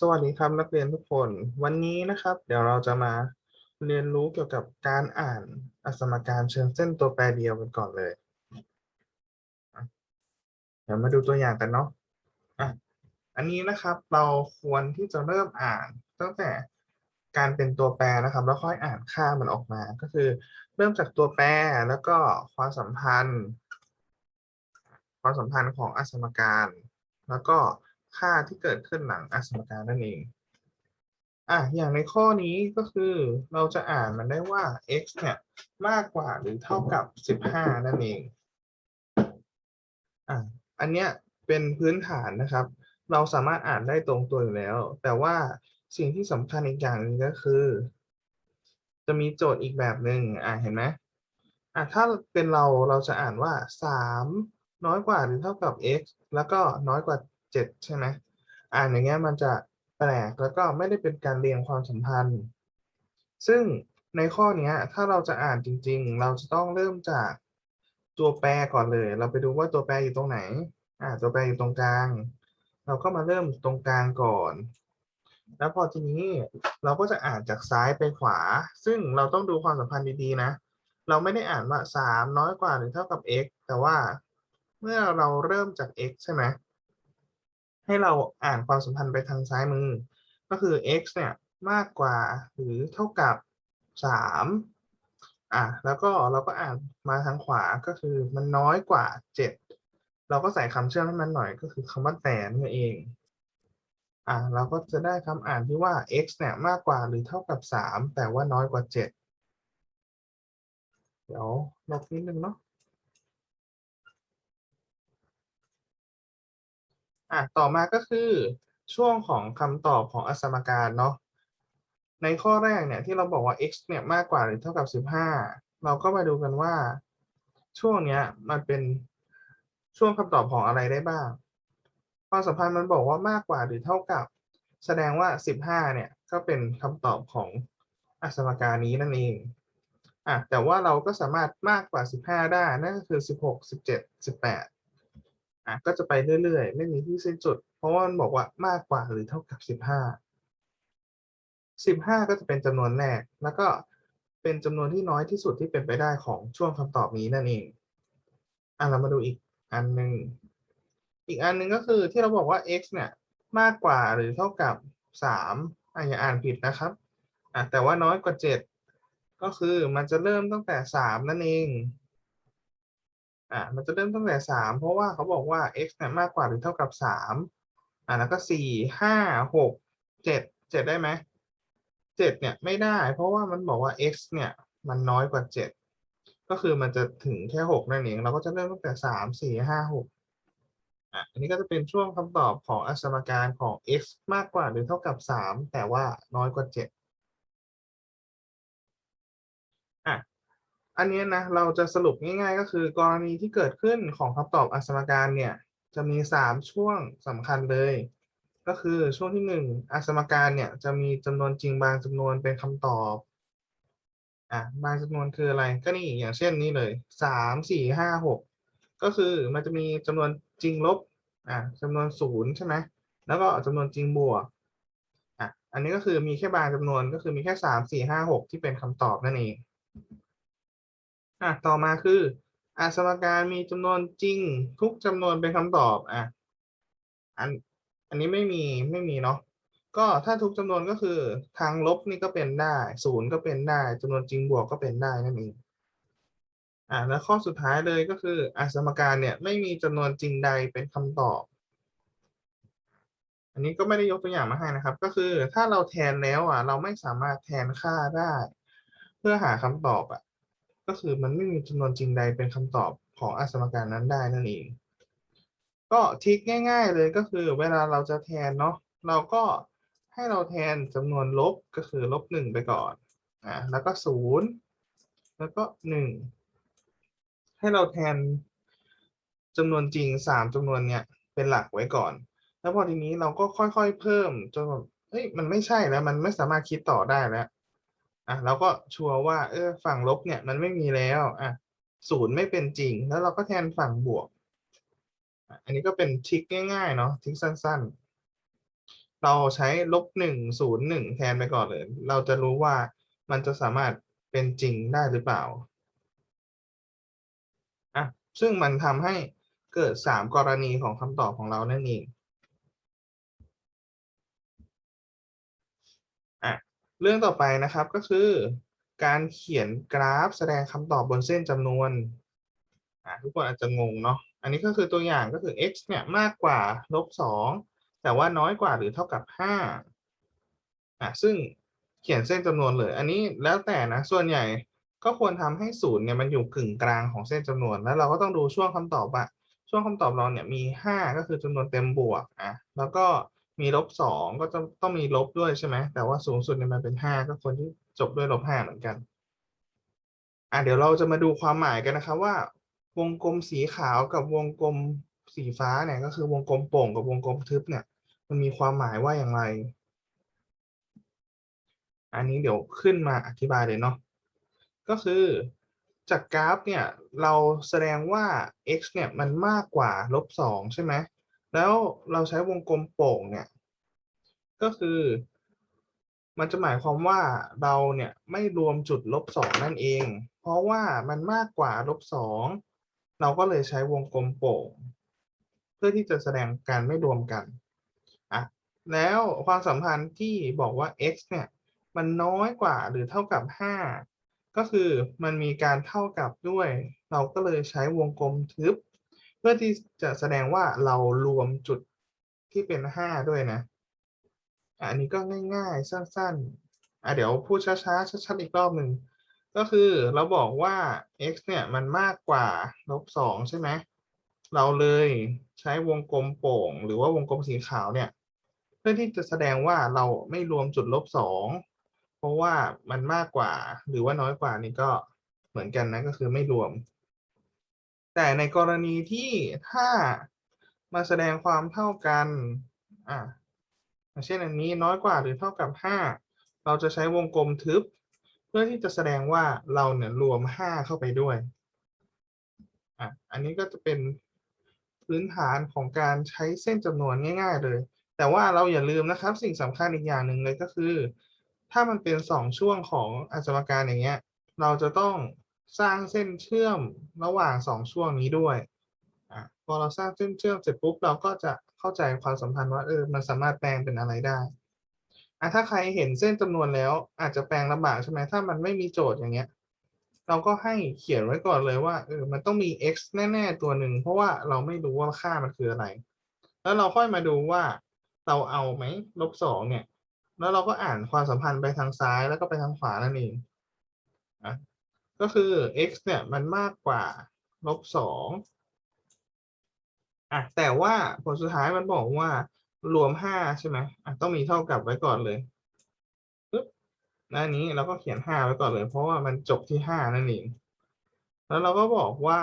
สวัสดีครับนักเรียนทุกคน วันนี้นะครับ เดี๋ยวเราจะมาเรียนรู้เกี่ยวกับการอ่านอสมการเชิงเส้นตัวแปรเดียวกันก่อนเลย เดี๋ยวมาดูตัวอย่างกันเนาะอันนี้นะครับเราควรที่จะเริ่มอ่านตั้งแต่การเป็นตัวแปรนะครับ แล้วค่อยอ่านค่ามันออกมา ก็คือ เริ่มจากตัวแปรแล้วก็ความสัมพันธ์ ความสัมพันธ์ของอสมการ แล้วก็ ค่าที่เกิดขึ้นหลังอสมการนั่นเองอะอย่างในข้อนี้ก็คือเราจะอ่านมันได้ว่า x เนี่ยมากกว่าหรือเท่ากับ 15 นั่นเองอะอันเนี้ยเป็นพื้นฐานนะครับ เราสามารถอ่านได้ตรงตัวอยู่แล้ว แต่ว่าสิ่งที่สำคัญอีกอย่างหนึงก็คือ จะมีโจทย์อีกแบบหนึ่งอะเห็นไหมอะถ้าเป็นเราเราจะอ่านว่า 3 น้อยกว่าหรือเท่ากับ x แล้วก็น้อยกว่า 7 ใช่ไหมอ่านอย่างเงี้ยมันจะแปลกแล้วก็ไม่ได้เป็นการเรียงความสัมพันธ์ ซึ่งในข้อเนี้ยถ้าเราจะอ่านจริง ๆ เราจะต้องเริ่มจากตัวแปรก่อนเลย เราไปดูว่าตัวแปรอยู่ตรงไหนอ่าตัวแปรอยู่ตรงกลาง เราก็มาเริ่มตรงกลางก่อน แล้วพอทีนี้เราก็จะอ่านจากซ้ายไปขวา ซึ่งเราต้องดูความสัมพันธ์ดีๆนะเราไม่ได้อ่านว่า 3 น้อยกว่าหรือเท่ากับ x แต่ว่าเมื่อเราเริ่มจาก x ใช่ไหม ให้เราอ่านความสัมพันธ์ไปทางซ้ายมือ ก็คือ x เนี่ยมากกว่าหรือเท่ากับ 3 อะแล้วก็เราก็อ่านมาทางขวาก็คือมันน้อยกว่า 7 เราก็ใส่คำเชื่อมให้มันหน่อยก็คือคำว่าแต่นั่นเอง อะเราก็จะได้คำอ่านที่ว่า x เนี่ยมากกว่าหรือเท่ากับ 3 แต่ว่าน้อยกว่า 7 เดี๋ยวลบนิดนึงเนาะ อะต่อมาก็คือช่วงของคำตอบของอสมการเนาะในข้อแรกเนี่ยที่เราบอกว่า x เนี่ยมากกว่าหรือเท่ากับ 15 เราก็มาดูกันว่า ช่วงเนี้ยมันเป็นช่วงคำตอบของอะไรได้บ้างความสัมพันธ์มันบอกว่ามากกว่าหรือเท่ากับ แสดงว่า 15 เนี่ยก็เป็นคำตอบของอสมการนี้นั่นเองอะแต่ว่าเราก็สามารถมากกว่า 15 ได้นั่นก็คือ 16 17 18 อะก็จะไปเรื่อยๆ ไม่มีที่สิ้นสุด เพราะว่ามันบอกว่ามากกว่าหรือเท่ากับ15 15ก็จะเป็นจำนวนแรก แล้วก็เป็นจำนวนที่น้อยที่สุดที่เป็นไปได้ของช่วงคำตอบนี้นั่นเองอะเรามาดูอีกอันหนึ่งอีกอันหนึ่งก็คือที่เราบอกว่า x เนี่ยมากกว่าหรือเท่ากับ3อะอย่าอ่านผิดนะครับอะแต่ว่าน้อยกว่า7ก็คือมันจะเริ่มตั้งแต่3นั่นเอง อะมันจะเริ่มตั้งแต่3เพราะว่าเขาบอกว่า x เนี่ยมากกว่าหรือเท่ากับ3อะแล้วก็4 5 6 7 7ได้ไหม7เนี่ยไม่ได้ เพราะว่ามันบอกว่า x เนี่ยมันน้อยกว่า7ก็คือมันจะถึงแค่6นั่นเองเราก็จะเริ่มตั้งแต่3 4 5 6อะอันนี้ก็จะเป็นช่วงคำตอบของอสมการของ x มากกว่าหรือเท่ากับ3แต่ว่าน้อยกว่า7อ่ อันนี้นะเราจะสรุปง่ายๆ ก็คือกรณีที่เกิดขึ้นของคำตอบอสมการเนี่ยจะมี 3 ช่วงสำคัญเลย ก็คือช่วงที่ 1อสมการเนี่ยจะมีจำนวนจริงบางจำนวนเป็นคำตอบอะบางจำนวนคืออะไรก็นี่อย่างเช่นนี้เลย 3 4 5 6 ก็คือมันจะมีจำนวนจริงลบอะจำนวนศูนย์ใช่ไหมแล้วก็จำนวนจริงบวกอะอันนี้ก็คือมีแค่บางจำนวนก็คือมีแค่ 3 4 5 6 ที่เป็นคำตอบนั่นเอง อะต่อมาคืออสมการมีจำนวนจริงทุกจำนวนเป็นคำตอบอะอันอันนี้ไม่มีไม่มีเนาะก็ถ้าทุกจำนวนก็คือทางลบนี่ก็เป็นได้ศูนย์ก็เป็นได้จำนวนจริงบวกก็เป็นได้นั่นเองอ่าแล้วข้อสุดท้ายเลยก็คืออสมการเนี่ยไม่มีจำนวนจริงใดเป็นคำตอบ อันนี้ก็ไม่ได้ยกตัวอย่างมาให้นะครับ ก็คือถ้าเราแทนแล้วอะเราไม่สามารถแทนค่าได้ เพื่อหาคำตอบอะ ก็คือมันไม่มีจำนวนจริงใดเป็นคำตอบของอสมการนั้นได้นั่นเอง ก็ทริคง่าย ๆ เลยก็คือเวลาเราจะแทนเนาะเราก็ให้เราแทนจำนวนลบก็คือลบหนึ่งไปก่อนอ่าแล้วก็ศูนย์แล้วก็หนึ่งให้เราแทนจำนวนจริงสามจำนวนเนี้ยเป็นหลักไว้ก่อน แล้วพอทีนี้เราก็ค่อยๆเพิ่มจนแบบเฮ้ยมันไม่ใช่แล้วมันไม่สามารถคิดต่อได้แล้ว อะเราก็ชัวร์ว่าเออฝั่งลบเนี่ยมันไม่มีแล้วอะศูนย์ไม่เป็นจริง แล้วเราก็แทนฝั่งบวก อันนี้ก็เป็นทริคง่ายๆเนาะทริคสั้นๆ เราใช้ลบหนึ่งศูนย์หนึ่งแทนไปก่อนเลย เราจะรู้ว่ามันจะสามารถเป็นจริงได้หรือเปล่าอะซึ่งมันทำให้เกิดสามกรณีของคำตอบของเรานั่นเองอะ เรื่องต่อไปนะครับก็คือ การเขียนกราฟแสดงคำตอบบนเส้นจำนวนทุกคนอาจจะงงเนาะอันนี้ก็คือตัวอย่างก็คือ x เนี่ยมากกว่าลบสองแต่ว่าน้อยกว่าหรือเท่ากับห้าอะซึ่งเขียนเส้นจำนวนเลย อันนี้แล้วแต่นะส่วนใหญ่ก็ควรทำให้ศูนย์เนี่ยมันอยู่กึ่งกลางของเส้นจำนวน แล้วเราก็ต้องดูช่วงคำตอบว่าช่วงคำตอบเราเนี่ยมีห้าก็คือจำนวนเต็มบวกอะแล้วก็ มีลบสองก็จะต้องมีลบด้วยใช่ไหมแต่ว่าสูงสุดเนี่ยมันเป็นห้าก็ควรที่จบด้วยลบห้าเหมือนกันอะเดี๋ยวเราจะมาดูความหมายกันนะครับว่า วงกลมสีขาวกับวงกลมสีฟ้าเนี่ยก็คือวงกลมโป่งกับวงกลมทึบเนี่ย มันมีความหมายว่าอย่างไร อันนี้เดี๋ยวขึ้นมาอธิบายเลยเนาะก็คือจากกราฟเนี่ยเราแสดงว่า x เนี่ยมันมากกว่าลบสองใช่ไหม แล้วเราใช้วงกลมโป่งเนี่ย ก็คือ มันจะหมายความว่าเราเนี่ยไม่รวมจุดลบสองนั่นเอง เพราะว่ามันมากกว่าลบสองเราก็เลยใช้วงกลมโป่ง เพื่อที่จะแสดงการไม่รวมกันอะแล้วความสัมพันธ์ที่บอกว่า x เนี่ยมันน้อยกว่าหรือเท่ากับ 5 ก็คือมันมีการเท่ากับด้วย เราก็เลยใช้วงกลมทึบ เพื่อที่จะแสดงว่าเรารวมจุดที่เป็น5ด้วยนะ อันนี้ก็ง่ายๆ สั้นๆอะเดี๋ยวพูดช้าๆชัดๆอีกรอบหนึ่งก็คือเราบอกว่า x เนี่ยมันมากกว่าลบสองใช่ไหมเราเลยใช้วงกลมโป่ง หรือว่าวงกลมสีขาวเนี่ยเพื่อที่จะแสดงว่าเราไม่รวมจุดลบสองเพราะว่ามันมากกว่าหรือว่าน้อยกว่านี่ก็เหมือนกันนะก็คือไม่รวม แต่ในกรณีที่ถ้ามาแสดงความเท่ากันอะเช่นอันนี้น้อยกว่าหรือเท่ากับ 5 เราจะใช้วงกลมทึบ เพื่อที่จะแสดงว่าเราเนี่ยรวม 5 เข้าไปด้วยอะอันนี้ก็จะเป็นพื้นฐานของการใช้เส้นจำนวนง่าย ๆ เลย แต่ว่าเราอย่าลืมนะครับ สิ่งสำคัญอีกอย่างหนึ่งเลยก็คือ ถ้ามันเป็นสองช่วงของอัสมการอย่างเงี้ย เราจะต้อง สร้างเส้นเชื่อมระหว่างสองช่วงนี้ด้วยอะพอเราสร้างเส้นเชื่อมเสร็จปุ๊บเราก็จะเข้าใจความสัมพันธ์ว่าเออมันสามารถแปลงเป็นอะไรได้อะถ้าใครเห็นเส้นจำนวนแล้ว อาจจะแปลงลำบากใช่ไหมถ้ามันไม่มีโจทย์อย่างเงี้ย เราก็ให้เขียนไว้ก่อนเลยว่าเออมันต้องมี x แน่ ๆ ตัวหนึ่งเพราะว่าเราไม่รู้ว่าค่ามันคืออะไร แล้วเราค่อยมาดูว่าเราเอาไหมลบสองเนี่ย แล้วเราก็อ่านความสัมพันธ์ไปทางซ้ายแล้วก็ไปทางขวานั่นเองนะ ก็คือ x เนี่ยมันมากกว่าลบสองอะแต่ว่าผลสุดท้ายมันบอกว่ารวมห้าใช่ไหมอะต้องมีเท่ากับไว้ก่อนเลยปึ๊บหน้านี้เราก็เขียนห้าไว้ก่อนเลย เพราะว่ามันจบที่ห้านั่นเองแล้วเราก็บอกว่า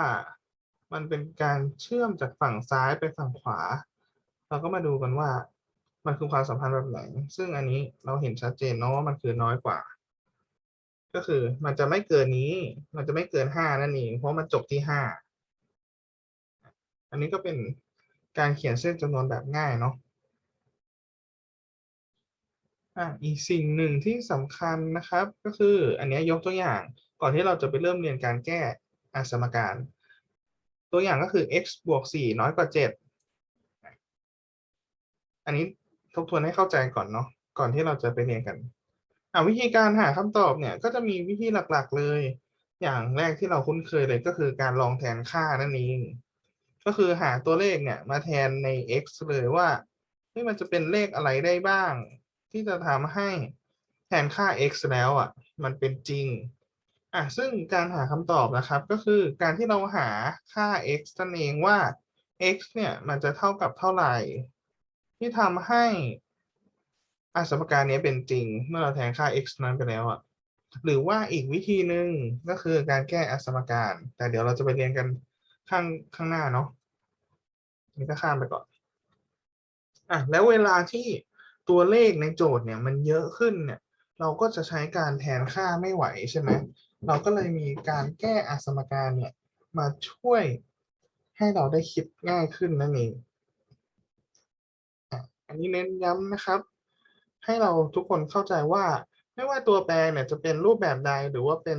มันเป็นการเชื่อมจากฝั่งซ้ายไปฝั่งขวา เราก็มาดูกันว่ามันคือความสัมพันธ์แบบไหน ซึ่งอันนี้เราเห็นชัดเจนเนาะว่ามันคือน้อยกว่า ก็คือมันจะไม่เกินนี้ มันจะไม่เกินห้านั่นเอง เพราะมันจบที่ห้า อันนี้ก็เป็นการเขียนเส้นจำนวนแบบง่ายเนาะอะอีกสิ่งหนึ่งที่สำคัญนะครับ ก็คืออันนี้ยกตัวอย่าง ก่อนที่เราจะไปเริ่มเรียนการแก้อสมการ ตัวอย่างก็คือ x บวก4น้อยกว่า 7 อันนี้ทบทวนให้เข้าใจก่อนเนาะ ก่อนที่เราจะไปเรียนกัน อะวิธีการหาคำตอบเนี่ยก็จะมีวิธีหลักๆเลย อย่างแรกที่เราคุ้นเคยเลยก็คือการลองแทนค่านั่นเองก็คือหาตัวเลขเนี่ยมาแทนใน x เลยว่าเฮ้ยมันจะเป็นเลขอะไรได้บ้าง ที่จะทำให้แทนค่า x แล้วอะ มันเป็นจริงอะซึ่งการหาคำตอบนะครับ ก็คือการที่เราหาค่า x นั่นเองว่า x เนี่ยมันจะเท่ากับเท่าไหร่ ที่ทำให้ อสมการนี้เป็นจริงเมื่อเราแทนค่า x นั้นไปแล้วอะหรือว่าอีกวิธีหนึ่งก็คือการแก้อสมการ แต่เดี๋ยวเราจะไปเรียนกันข้างข้างหน้าเนาะนี่ก็ข้ามไปก่อนอะแล้วเวลาที่ตัวเลขในโจทย์เนี่ยมันเยอะขึ้นเนี่ย เราก็จะใช้การแทนค่าไม่ไหวใช่ไหมเราก็เลยมีการแก้อสมการเนี่ยมาช่วยให้เราได้คิดง่ายขึ้นนั่นเองอันนี้เน้นย้ำนะครับ ให้เราทุกคนเข้าใจว่า ไม่ว่าตัวแปรเนี่ยจะเป็นรูปแบบใดหรือว่าเป็น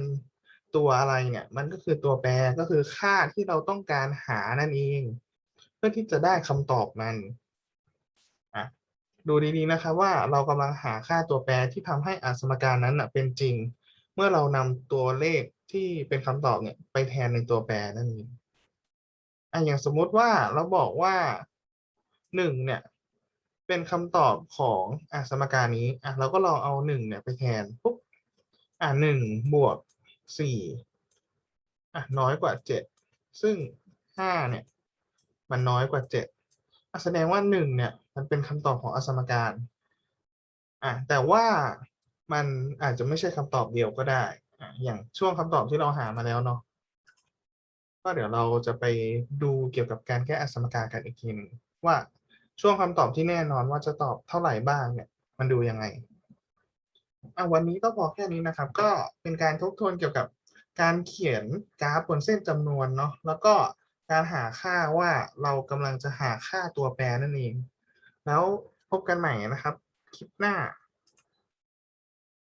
ตัวอะไรเนี่ยมันก็คือตัวแปรก็คือค่าที่เราต้องการหานั่นเอง เพื่อที่จะได้คำตอบมันอะดูดีๆนะครับว่าเรากำลังหาค่าตัวแปรที่ทำให้อสมการนั้นนะเป็นจริง เมื่อเรานำตัวเลขที่เป็นคำตอบเนี่ยไปแทนในตัวแปรนั่นเองอะอย่างสมมุติว่าเราบอกว่าหนึ่งเนี่ย เป็นคำตอบของอะสมการนี้อะเราก็ลองเอาหนึ่งเนี่ยไปแทนปุ๊บอะหนึ่งบวกสี่อะน้อยกว่าเจ็ดซึ่งห้าเนี่ยมันน้อยกว่าเจ็ดอะแสดงว่าหนึ่งเนี่ยมันเป็นคำตอบของอสมการอะแต่ว่ามันอาจจะไม่ใช่คำตอบเดียวก็ได้อะอย่างช่วงคำตอบที่เราหามาแล้วเนาะก็เดี๋ยวเราจะไปดูเกี่ยวกับการแก้อสมการกันอีกทีนึงว่า ช่วงคำตอบที่แน่นอนว่าจะตอบเท่าไหร่บ้างเนี่ย มันดูยังไงอะวันนี้ก็พอแค่นี้นะครับ ก็เป็นการทบทวนเกี่ยวกับการเขียนกราฟบนเส้นจำนวนเนาะแล้วก็การหาค่าว่าเรากำลังจะหาค่าตัวแปรนั่นเอง แล้วพบกันใหม่นะครับ คลิปหน้า